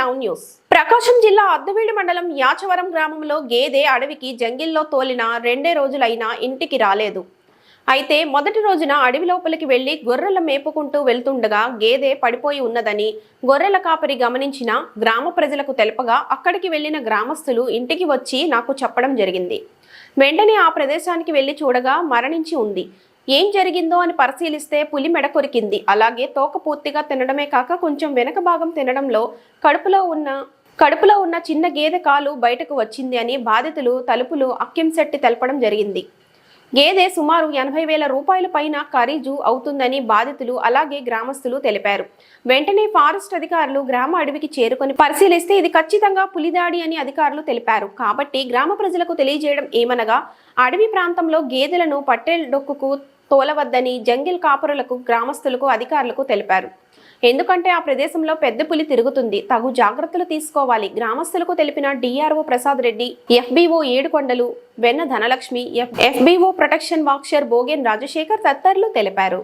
Now news. ప్రకాశం జిల్లా అద్దవీడి మండలం యాచవరం గ్రామంలో గేదె అడవికి జంగిల్లో తోలిన రెండే రోజులైనా ఇంటికి రాలేదు. అయితే మొదటి రోజున అడవి లోపలికి వెళ్ళి గొర్రెల మేపుకుంటూ వెళ్తుండగా గేదె పడిపోయి ఉన్నదని గొర్రెల కాపరి గమనించిన గ్రామ ప్రజలకు తెలపగా అక్కడికి వెళ్ళిన గ్రామస్తులు ఇంటికి వచ్చి నాకు చెప్పడం జరిగింది. వెంటనే ఆ ప్రదేశానికి వెళ్ళి చూడగా మరణించి ఉంది. ఏం జరిగిందో అని పరిశీలిస్తే పులి మెడ కొరికింది. అలాగే తోక పూర్తిగా తినడమే కాక కొంచెం వెనక భాగం తినడంలో కడుపులో ఉన్న కడుపులో ఉన్న చిన్న గేదె కాలు బయటకు వచ్చింది అని బాధితులు తలుపులు అక్కింశెట్టి తెలపడం జరిగింది. గేదె సుమారు ఎనభై వేల రూపాయల పైన ఖరీజు అవుతుందని బాధితులు అలాగే గ్రామస్తులు తెలిపారు. వెంటనే ఫారెస్ట్ అధికారులు గ్రామ అడవికి చేరుకొని పరిశీలిస్తే ఇది ఖచ్చితంగా పులిదాడి అని అధికారులు తెలిపారు. కాబట్టి గ్రామ ప్రజలకు తెలియజేయడం ఏమనగా అడవి ప్రాంతంలో గేదెలను పట్టెల డొక్కుకు తోలవద్దని జంగిల్ కాపురులకు గ్రామస్తులకు అధికారులకు తెలిపారు. ఎందుకంటే ఆ ప్రదేశంలో పెద్ద పులి తిరుగుతుంది. తగు జాగ్రత్తలు తీసుకోవాలి. గ్రామస్తులకు తెలిపిన DRO Prasad Reddy FBO Edukondalu Venna Dhanalakshmi F FBO protection watcher బోగెన్ Rajasekhar తదితరులు తెలిపారు.